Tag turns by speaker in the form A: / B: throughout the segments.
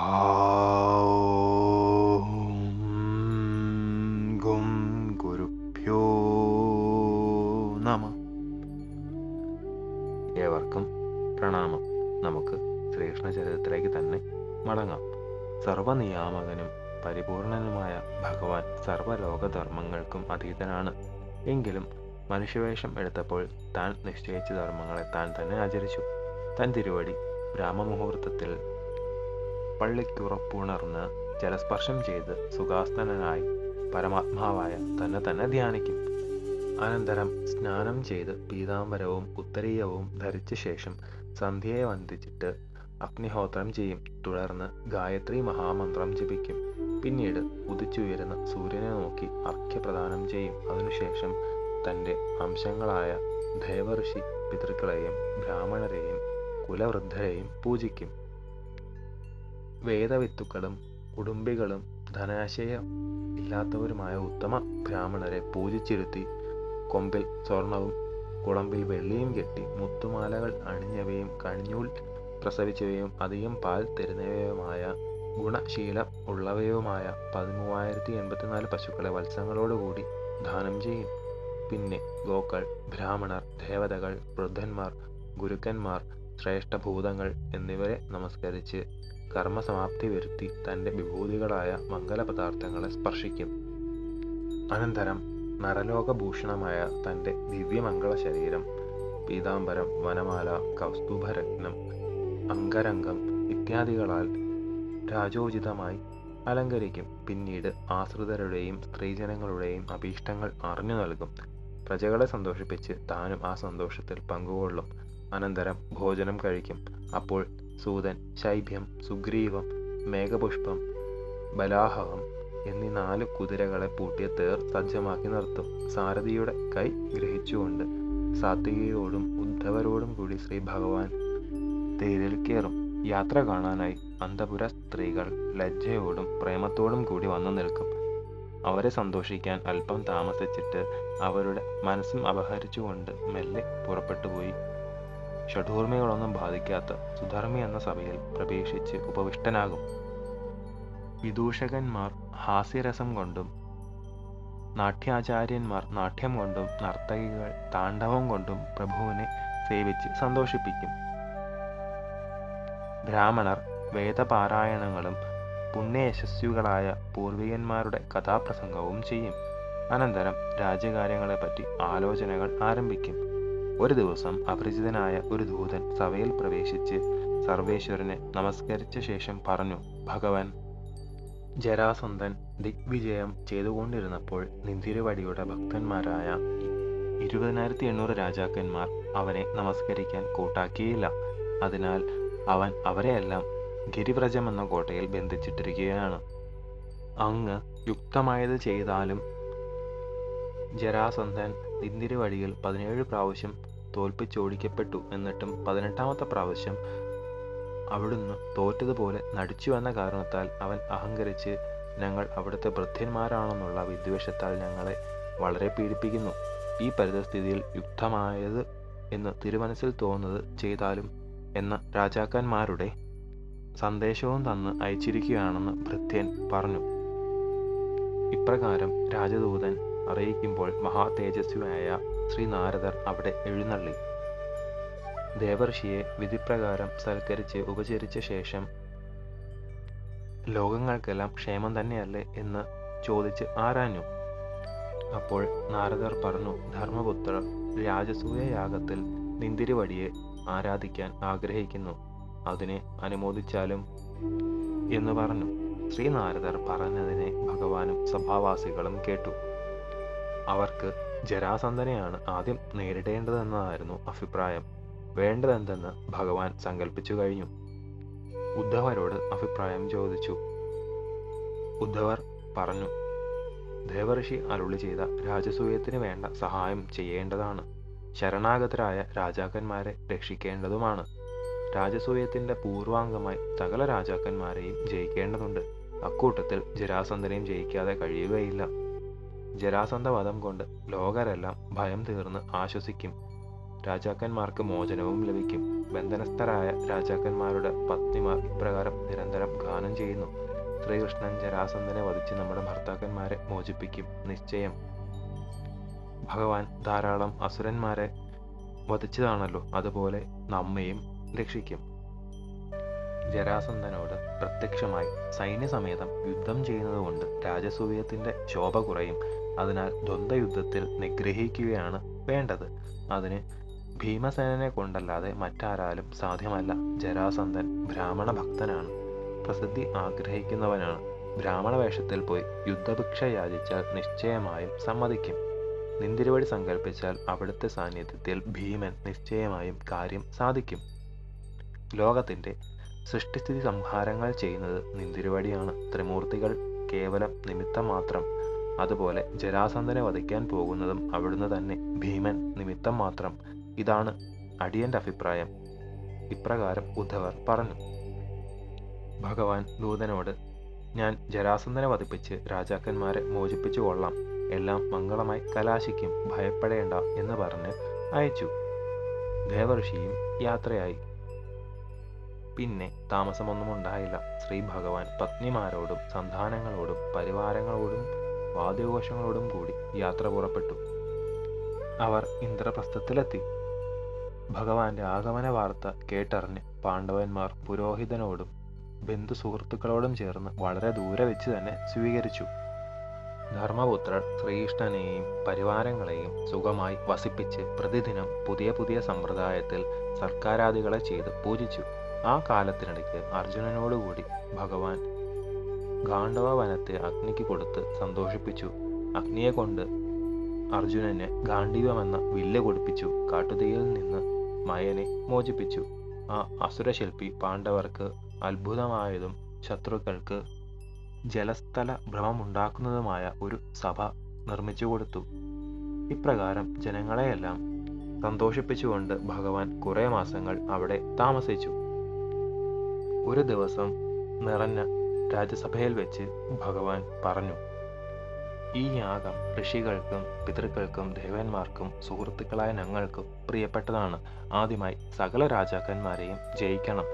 A: ഗും ഗുരുഭ്യോ നമ. ഏവർക്കും പ്രണാമം. നമുക്ക് ശ്രീകൃഷ്ണചരിതത്തിലേക്ക് തന്നെ മടങ്ങാം. സർവനിയാമകനും പരിപൂർണനുമായ ഭഗവാൻ സർവലോകധർമ്മങ്ങൾക്കും അതീതനാണ്. എങ്കിലും മനുഷ്യവേഷം എടുത്തപ്പോൾ താൻ നിശ്ചയിച്ച ധർമ്മങ്ങളെ താൻ തന്നെ ആചരിച്ചു. തൻ തിരുവടി ബ്രാഹ്മമുഹൂർത്തത്തിൽ പള്ളിക്കുറപ്പുണർന്ന് ജലസ്പർശം ചെയ്ത് സുഖാസ്തനായി പരമാത്മാവായ തന്നെ തന്നെ ധ്യാനിക്കും. അനന്തരം സ്നാനം ചെയ്ത് പീതാംബരവും ഉത്തരീയവും ധരിച്ച ശേഷം സന്ധ്യയെ വന്ദിച്ചിട്ട് അഗ്നിഹോത്രം ചെയ്യും. തുടർന്ന് ഗായത്രി മഹാമന്ത്രം ജപിക്കും. പിന്നീട് ഉദിച്ചുയരുന്ന സൂര്യനെ നോക്കി അർഘ്യപ്രദാനം ചെയ്യും. അതിനുശേഷം തന്റെ അംശങ്ങളായ ദേവഋഷി പിതൃക്കളെയും ബ്രാഹ്മണരെയും കുലവൃദ്ധരെയും പൂജിക്കും. വേദവിത്തുക്കളും കുടുംബികളും ധനാശയം ഇല്ലാത്തവരുമായ ഉത്തമ ബ്രാഹ്മണരെ പൂജിച്ചിരുത്തി കൊമ്പിൽ സ്വർണവും കുളമ്പിൽ വെള്ളിയും കെട്ടി മുത്തുമാലകൾ അണിഞ്ഞവയും കണിഞ്ഞൂൽ പ്രസവിച്ചവയും അധികം പാൽ തരുന്നവയുമായ ഗുണശീലം ഉള്ളവയുമായ പതിമൂവായിരത്തി എൺപത്തിനാല് പശുക്കളെ വത്സങ്ങളോടുകൂടി ദാനം ചെയ്യും. പിന്നെ ഗോക്കൾ ബ്രാഹ്മണർ ദേവതകൾ വൃദ്ധന്മാർ ഗുരുക്കന്മാർ ശ്രേഷ്ഠഭൂതങ്ങൾ എന്നിവരെ നമസ്കരിച്ച് കർമ്മസമാപ്തി വരുത്തി തന്റെ വിഭൂതികളായ മംഗലപദാർത്ഥങ്ങളെ സ്പർശിക്കും. അനന്തരം നരലോകഭൂഷണമായ തന്റെ ദിവ്യമംഗള ശരീരം പീതാംബരം വനമാല കൗസ്തുഭരത്നം അംഗരംഗം ഇത്യാദികളാൽ രാജോചിതമായി അലങ്കരിക്കും. പിന്നീട് ആശ്രിതരുടെയും സ്ത്രീജനങ്ങളുടെയും അഭീഷ്ടങ്ങൾ അറിഞ്ഞു നൽകും. പ്രജകളെ സന്തോഷിപ്പിച്ച് താനും ആ സന്തോഷത്തിൽ പങ്കുകൊള്ളും. അനന്തരം ഭോജനം കഴിക്കും. അപ്പോൾ സൂതൻ ശൈഭ്യം സുഗ്രീവം മേഘപുഷ്പം ബലാഹവം എന്നീ നാല് കുതിരകളെ പൂട്ടിയ തേർ സജ്ജമാക്കി നിർത്തും. സാരഥിയുടെ കൈ ഗ്രഹിച്ചുകൊണ്ട് സാത്വികയോടും ഉദ്ധവരോടും കൂടി ശ്രീ ഭഗവാൻ തേരിൽ കയറും. യാത്ര കാണാനായി അന്തപുര സ്ത്രീകൾ ലജ്ജയോടും പ്രേമത്തോടും കൂടി വന്നു നിൽക്കും. അവരെ സന്തോഷിക്കാൻ അല്പം താമസിച്ചിട്ട് അവരുടെ മനസ്സും അപഹരിച്ചുകൊണ്ട് മെല്ലെ പുറപ്പെട്ടുപോയി. ഷഡൂർമികളൊന്നും ബാധിക്കാത്ത സുധർമ്മി എന്ന സഭയിൽ പ്രവേശിച്ച് ഉപവിഷ്ടനാകും. വിദൂഷകന്മാർ ഹാസ്യരസം കൊണ്ടും നാട്യാചാര്യന്മാർ നാട്യം കൊണ്ടും നർത്തകികൾ താണ്ഡവം കൊണ്ടും പ്രഭുവിനെ സേവിച്ച് സന്തോഷിപ്പിക്കും. ബ്രാഹ്മണർ വേദപാരായണങ്ങളും പുണ്യയശസ്വികളായ പൂർവികന്മാരുടെ കഥാപ്രസംഗവും ചെയ്യും. അനന്തരം രാജ്യകാര്യങ്ങളെപ്പറ്റി ആലോചനകൾ ആരംഭിക്കും. ഒരു ദിവസം അപരിചിതനായ ഒരു ദൂതൻ സഭയിൽ പ്രവേശിച്ച് സർവേശ്വരനെ നമസ്കരിച്ച ശേഷം പറഞ്ഞു ഭഗവൻ ജരാസന്ധൻ ദിഗ്വിജയം ചെയ്തുകൊണ്ടിരുന്നപ്പോൾ നിന്തിരുവടിയുടെ ഭക്തന്മാരായ ഇരുപതിനായിരത്തി എണ്ണൂറ് രാജാക്കന്മാർ അവനെ നമസ്കരിക്കാൻ കൂട്ടാക്കിയില്ല. അതിനാൽ അവൻ അവരെയെല്ലാം ഗിരിവ്രജം എന്ന കോട്ടയിൽ ബന്ധിച്ചിട്ടിരിക്കുകയാണ്. അങ്ങ് യുക്തമായത് ചെയ്താലും ജരാസന്ധൻ നിന്തിരുവടിയിൽ പതിനേഴ് പ്രാവശ്യം തോൽപ്പിച്ചോടിക്കപ്പെട്ടു എന്നിട്ടും പതിനെട്ടാമത്തെ പ്രാവശ്യം അവിടുന്ന് തോറ്റതുപോലെ നടിച്ചു എന്ന കാരണത്താൽ അവൻ അഹങ്കരിച്ച് ഞങ്ങൾ അവിടുത്തെ വൃദ്ധന്മാരാണെന്നുള്ള വിദ്വേഷത്താൽ ഞങ്ങളെ വളരെ പീഡിപ്പിക്കുന്നു. ഈ പരിതസ്ഥിതിയിൽ യുക്തമായത് എന്ന് തിരുമനസിൽ തോന്നുന്നത് ചെയ്താലും എന്ന രാജാക്കന്മാരുടെ സന്ദേശവും തന്ന് അയച്ചിരിക്കുകയാണെന്ന് ഭൃത്യൻ പറഞ്ഞു. ഇപ്രകാരം രാജദൂതൻ അറിയിക്കുമ്പോൾ മഹാ തേജസ്വിയായ ശ്രീ നാരദർ അവിടെ എഴുന്നള്ളി. ദേവർഷിയെ വിധിപ്രകാരം സൽക്കരിച്ച് ഉപചരിച്ച ശേഷം ലോകങ്ങൾക്കെല്ലാം ക്ഷേമം തന്നെയല്ലേ? എന്ന് ചോദിച്ച് ആരാഞ്ഞു? അപ്പോൾ നാരദർ പറഞ്ഞു ധർമ്മപുത്രർ രാജസൂയ യാഗത്തിൽ നിന്തിരിവടിയെ ആരാധിക്കാൻ ആഗ്രഹിക്കുന്നു. അതിനെ അനുമോദിച്ചാലും എന്ന് പറഞ്ഞു. ശ്രീനാരദർ പറഞ്ഞതിനെ ഭഗവാനും സഭാവാസികളും കേട്ടു. അവർക്ക് ജരാസന്ധനെയാണ് ആദ്യം നേരിടേണ്ടതെന്നതായിരുന്നു അഭിപ്രായം. വേണ്ടതെന്തെന്ന് ഭഗവാൻ സങ്കല്പിച്ചു കഴിഞ്ഞു. ഉദ്ധവരോട് അഭിപ്രായം ചോദിച്ചു. ഉദ്ധവർ പറഞ്ഞു ദേവർഷി അരുളി ചെയ്ത രാജസൂയത്തിന് വേണ്ട സഹായം ചെയ്യേണ്ടതാണ്. ശരണാഗതരായ രാജാക്കന്മാരെ രക്ഷിക്കേണ്ടതുമാണ്. രാജസൂയത്തിന്റെ പൂർവാംഗമായി സകല രാജാക്കന്മാരെയും ജയിക്കേണ്ടതുണ്ട്. അക്കൂട്ടത്തിൽ ജരാസന്ധനെയും ജയിക്കാതെ കഴിയുകയില്ല. ജരാസന്ധ വധം കൊണ്ട് ലോകരെല്ലാം ഭയം തീർന്ന് ആശ്വസിക്കും. രാജാക്കന്മാർക്ക് മോചനവും ലഭിക്കും. ബന്ധനസ്ഥരായ രാജാക്കന്മാരുടെ പത്നിമാർ ഇപ്രകാരം നിരന്തരം ഗാനം ചെയ്യുന്നു. ശ്രീകൃഷ്ണൻ ജരാസന്ധനെ വധിച്ച് നമ്മുടെ ഭർത്താക്കന്മാരെ മോചിപ്പിക്കും. നിശ്ചയം. ഭഗവാൻ ധാരാളം അസുരന്മാരെ വധിച്ചതാണല്ലോ. അതുപോലെ നമ്മയും രക്ഷിക്കും. ജരാസന്ധനോട് പ്രത്യക്ഷമായി സൈന്യസമേതം യുദ്ധം ചെയ്യുന്നതുകൊണ്ട് രാജസൂയത്തിന്റെ ശോഭ കുറയും. അതിനാൽ ദ്വന്ദ്വയുദ്ധത്തിൽ നിഗ്രഹിക്കുകയാണ് വേണ്ടത്. അതിന് ഭീമസേനനെ കൊണ്ടല്ലാതെ മറ്റാരാലും സാധ്യമല്ല. ജരാസന്ധൻ ബ്രാഹ്മണ ഭക്തനാണ് പ്രസിദ്ധി ആഗ്രഹിക്കുന്നവനാണ്. ബ്രാഹ്മണ വേഷത്തിൽ പോയി യുദ്ധഭിക്ഷ യാചിച്ചാൽ നിശ്ചയമായും സമ്മതിക്കും. നിന്തിരുവടി സങ്കല്പിച്ചാൽ അവിടുത്തെ സാന്നിധ്യത്തിൽ ഭീമൻ നിശ്ചയമായും കാര്യം സാധിക്കും. ലോകത്തിന്റെ സൃഷ്ടിസ്ഥിതി സംഹാരങ്ങൾ ചെയ്യുന്നത് നിന്തിരുവടിയാണ്. ത്രിമൂർത്തികൾ കേവലം നിമിത്തം മാത്രം അതുപോലെ ജരാസന്ധനെ വധിക്കാൻ പോകുന്നതും അവിടുന്ന് തന്നെ ഭീമൻ നിമിത്തം മാത്രം. ഇതാണ് അടിയന്റെ അഭിപ്രായം. ഇപ്രകാരം ഉദ്ധവർ പറഞ്ഞു. ഭഗവാൻ ദൂതനോട് ഞാൻ ജരാസന്ധനെ വധിപ്പിച്ച് രാജാക്കന്മാരെ മോചിപ്പിച്ചു കൊള്ളാം. എല്ലാം മംഗളമായി കലാശിക്കും. ഭയപ്പെടേണ്ട എന്ന് പറഞ്ഞ് അയച്ചു. ദേവർഷിയും യാത്രയായി. പിന്നെ താമസമൊന്നും ഉണ്ടായില്ല. ശ്രീ ഭഗവാൻ പത്നിമാരോടും സന്താനങ്ങളോടും പരിവാരങ്ങളോടും വാദ്യഘോഷങ്ങളോടും കൂടി യാത്ര പുറപ്പെട്ടു. അവർ ഇന്ദ്രപ്രസ്ഥത്തിലെത്തി. ഭഗവാന്റെ ആഗമന വാർത്ത കേട്ടറിഞ്ഞ് പാണ്ഡവന്മാർ പുരോഹിതനോടും ബന്ധു സുഹൃത്തുക്കളോടും ചേർന്ന് വളരെ ദൂരെ വെച്ച് തന്നെ സ്വീകരിച്ചു. ധർമ്മപുത്രർ ശ്രീകൃഷ്ണനെയും പരിവാരങ്ങളെയും സുഖമായി വസിപ്പിച്ച് പ്രതിദിനം പുതിയ പുതിയ സമ്പ്രദായത്തിൽ സർക്കാരാദികളെ ചെയ്ത് പൂജിച്ചു. ആ കാലത്തിനിടയ്ക്ക് അർജുനനോടുകൂടി ഭഗവാൻ ഗാണ്ഡവ വനത്തെ അഗ്നിക്ക് കൊടുത്ത് സന്തോഷിപ്പിച്ചു. അഗ്നിയെ കൊണ്ട് അർജുനന് എന്ന വില്ല് കൊടുപ്പിച്ചു. കാട്ടുതീയിൽ നിന്ന് മയനെ മോചിപ്പിച്ചു. ആ അസുരശില്പി പാണ്ഡവർക്ക് അത്ഭുതമായതും ശത്രുക്കൾക്ക് ജലസ്ഥല ഭ്രമമുണ്ടാക്കുന്നതുമായ ഒരു സഭ നിർമ്മിച്ചു കൊടുത്തു. ഇപ്രകാരം ജനങ്ങളെയെല്ലാം സന്തോഷിപ്പിച്ചുകൊണ്ട് ഭഗവാൻ കുറേ മാസങ്ങൾ അവിടെ താമസിച്ചു. ഒരു ദിവസം നിറഞ്ഞ രാജ്യസഭയിൽ വെച്ച് ഭഗവാൻ പറഞ്ഞു. ഈ യാഗം ഋഷികൾക്കും പിതൃക്കൾക്കും ദേവന്മാർക്കും സുഹൃത്തുക്കളായ ഞങ്ങൾക്കും പ്രിയപ്പെട്ടതാണ്. ആദ്യമായി സകല രാജാക്കന്മാരെയും ജയിക്കണം.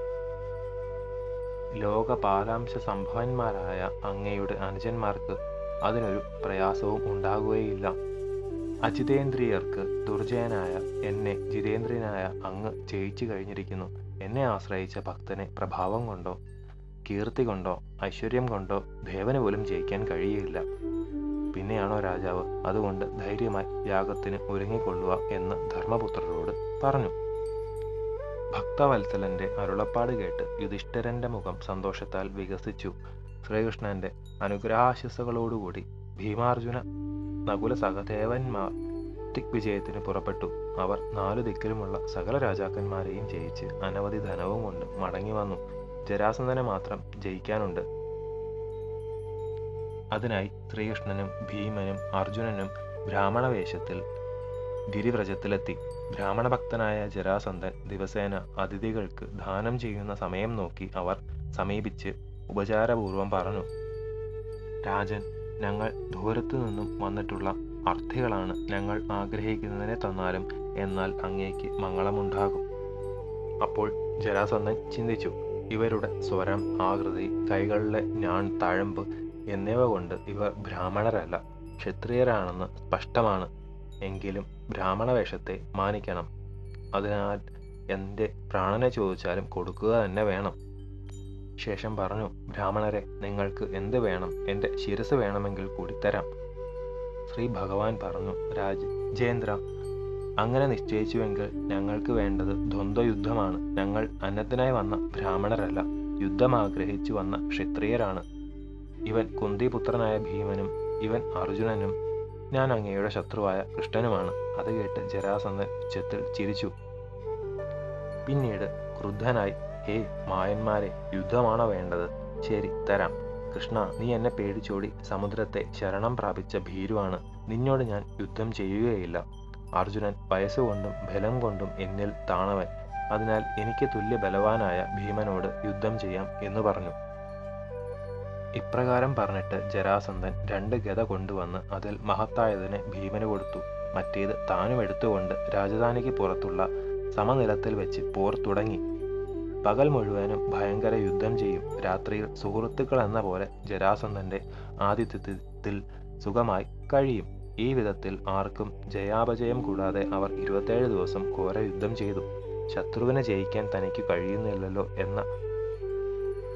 A: ലോക പാലാംശ സംഭവന്മാരായ അങ്ങയുടെ അനുജന്മാർക്ക് അതിനൊരു പ്രയാസവും ഉണ്ടാകുകയില്ല. അജിതേന്ദ്രിയർക്ക് ദുർജയനായ എന്നെ ജിതേന്ദ്രിയനായ അങ്ങ് ജയിച്ചു കഴിഞ്ഞിരിക്കുന്നു. എന്നെ ആശ്രയിച്ച ഭക്തനെ പ്രഭാവം കൊണ്ടോ കീർത്തി കൊണ്ടോ ഐശ്വര്യം കൊണ്ടോ ദേവന് പോലും ജയിക്കാൻ കഴിയുകയില്ല. പിന്നെയാണോ രാജാവ്? അതുകൊണ്ട് ധൈര്യമായി യാഗത്തിന് ഒരുങ്ങിക്കൊള്ളുക എന്ന് ധർമ്മപുത്രരോട് പറഞ്ഞു. ഭക്തവത്സലന്റെ അരുളപ്പാട് കേട്ട് യുധിഷ്ഠരന്റെ മുഖം സന്തോഷത്താൽ വികസിച്ചു. ശ്രീകൃഷ്ണന്റെ അനുഗ്രഹാശിസ്സുകളോടുകൂടി ഭീമാർജുന നകുല സഹദേവന്മാർ ദിഗ്വിജയത്തിന് പുറപ്പെട്ടു. അവർ നാലു ദിക്കിലുമുള്ള സകല രാജാക്കന്മാരെയും ജയിച്ച് അനവധി ധനവും കൊണ്ട് മടങ്ങി വന്നു. ജരാസന്ധനെ മാത്രം ജയിക്കാനുണ്ട്. അതിനായി ശ്രീകൃഷ്ണനും ഭീമനും അർജുനനും ബ്രാഹ്മണ വേഷത്തിൽ ഗിരിവ്രജത്തിലെത്തി. ബ്രാഹ്മണ ഭക്തനായ ജരാസന്ധൻ ദിവസേന അതിഥികൾക്ക് ദാനം ചെയ്യുന്ന സമയം നോക്കി അവർ സമീപിച്ച് ഉപചാരപൂർവം പറഞ്ഞു രാജൻ ഞങ്ങൾ ദൂരത്തു നിന്നും വന്നിട്ടുള്ള അർത്ഥികളാണ് ഞങ്ങൾ ആഗ്രഹിക്കുന്നതിനെ തന്നാലും എന്നാൽ അങ്ങേക്ക് മംഗളമുണ്ടാകും. അപ്പോൾ ജരാസന്ധൻ ചിന്തിച്ചു ഇവരുടെ സ്വരം ആകൃതി കൈകളിലെ ഞാൻ തഴമ്പ് എന്നിവ കൊണ്ട് ഇവർ ബ്രാഹ്മണരല്ല ക്ഷത്രിയരാണെന്ന് സ്പഷ്ടമാണ്. എങ്കിലും ബ്രാഹ്മണ വേഷത്തെ മാനിക്കണം. അതിനാൽ എന്റെ പ്രാണനെ ചോദിച്ചാലും കൊടുക്കുക തന്നെ വേണം. ശേഷം പറഞ്ഞു ബ്രാഹ്മണരെ നിങ്ങൾക്ക് എന്ത് വേണം? എന്റെ ശിരസ് വേണമെങ്കിൽ കൂടി തരാം. ശ്രീ ഭഗവാൻ പറഞ്ഞു രാജേന്ദ്ര അങ്ങനെ നിശ്ചയിച്ചുവെങ്കിൽ ഞങ്ങൾക്ക് വേണ്ടത് ദ്വന്ദ്വയുദ്ധമാണ്. ഞങ്ങൾ അന്നത്തിനായി വന്ന ബ്രാഹ്മണരല്ല യുദ്ധം ആഗ്രഹിച്ചു വന്ന ക്ഷത്രിയരാണ്. ഇവൻ കുന്തിപുത്രനായ ഭീമനും ഇവൻ അർജുനനും ഞാൻ അങ്ങയുടെ ശത്രുവായ കൃഷ്ണനുമാണ്. അത് കേട്ട് ജരാസന്ധൻ ഉച്ചത്തിൽ ചിരിച്ചു. പിന്നീട് ക്രുദ്ധനായി ഹേ മായന്മാരെ യുദ്ധമാണോ വേണ്ടത്? ശരി തരാം. കൃഷ്ണ നീ എന്നെ പേടിച്ചോടി. സമുദ്രത്തെ ശരണം പ്രാപിച്ച ഭീരുവാണ്. നിന്നോട് ഞാൻ യുദ്ധം ചെയ്യുകയില്ല. അർജുനൻ വയസ്സുകൊണ്ടും ബലം കൊണ്ടും എന്നിൽ താണവൻ. അതിനാൽ എനിക്ക് തുല്യ ബലവാനായ ഭീമനോട് യുദ്ധം ചെയ്യാം എന്ന് പറഞ്ഞു. ഇപ്രകാരം പറഞ്ഞിട്ട് ജരാസന്ധൻ രണ്ട് ഗത കൊണ്ടുവന്ന് അതിൽ മഹത്തായതിനെ ഭീമന് കൊടുത്തു. മറ്റേത് താനും എടുത്തുകൊണ്ട് രാജധാനിക്ക് പുറത്തുള്ള സമനിലത്തിൽ വെച്ച് പോർ തുടങ്ങി. പകൽ മുഴുവനും ഭയങ്കര യുദ്ധം ചെയ്യും. രാത്രിയിൽ സുഹൃത്തുക്കൾ എന്ന പോലെ ജരാസന്ധന്റെ ആതിഥ്യത്തിൽ സുഖമായി കഴിയും. ഈ വിധത്തിൽ ആർക്കും ജയാപജയം കൂടാതെ അവർ ഇരുപത്തേഴ് ദിവസം ഘോര യുദ്ധം ചെയ്തു. ശത്രുവിനെ ജയിക്കാൻ തനിക്ക് കഴിയുന്നില്ലല്ലോ എന്ന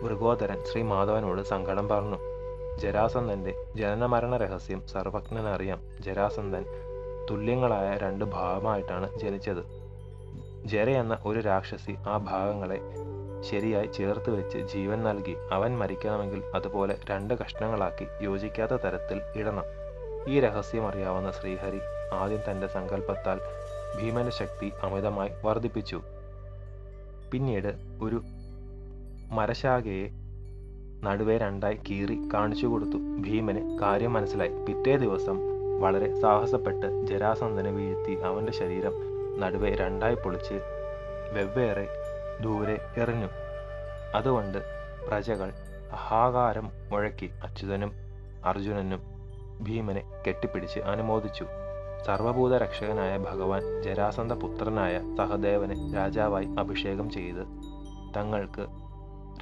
A: മൃഗോദരൻ ശ്രീ മാധവനോട് സങ്കടം പറഞ്ഞു. ജരാസന്ധന്റെ ജനനമരണ രഹസ്യം സർവജ്ഞനറിയാം. ജരാസന്ധൻ തുല്യങ്ങളായ രണ്ട് ഭാഗമായിട്ടാണ് ജനിച്ചത്. ജര എന്ന ഒരു രാക്ഷസി ആ ഭാഗങ്ങളെ ശരിയായി ചേർത്ത് വെച്ച് ജീവൻ നൽകി. അവൻ മരിക്കണമെങ്കിൽ അതുപോലെ രണ്ട് കഷ്ണങ്ങളാക്കി യോജിക്കാത്ത തരത്തിൽ ഇടണം. ഈ രഹസ്യം അറിയാവുന്ന ശ്രീഹരി ആദ്യം തന്റെ സങ്കല്പത്താൽ ഭീമന്റെ ശക്തി അമിതമായി വർദ്ധിപ്പിച്ചു പിന്നീട് ഒരു മരശാഖയെ നടുവേ രണ്ടായി കീറി കാണിച്ചു കൊടുത്തു. ഭീമന് കാര്യം മനസ്സിലായി. പിറ്റേ ദിവസം വളരെ സാഹസപ്പെട്ട് ജരാസന്ധനെ വീഴ്ത്തി അവന്റെ ശരീരം നടുവേ രണ്ടായി പൊളിച്ച് വെവ്വേറെ ദൂരെ എറിഞ്ഞു. അതുകൊണ്ട് പ്രജകൾ അഹാകാരം മുഴക്കി അച്യുതനും അർജുനനും ഭീമനെ കെട്ടിപ്പിടിച്ച് അനുമോദിച്ചു. സർവഭൂത രക്ഷകനായ ഭഗവാൻ ജരാസന്ധ പുത്രനായ സഹദേവനെ രാജാവായി അഭിഷേകം ചെയ്ത് തങ്ങൾക്ക്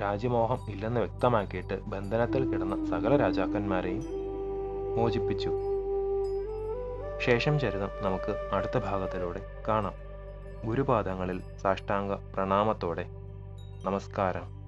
A: രാജ്യമോഹം ഇല്ലെന്ന് വ്യക്തമാക്കിയിട്ട് ബന്ധനത്തിൽ കിടന്ന സകല രാജാക്കന്മാരെയും മോചിപ്പിച്ചു. ശേഷം ചരിതം നമുക്ക് അടുത്ത ഭാഗത്തിലൂടെ കാണാം. ഗുരുപാദങ്ങളിൽ സാഷ്ടാംഗ പ്രണാമത്തോടെ നമസ്കാരം.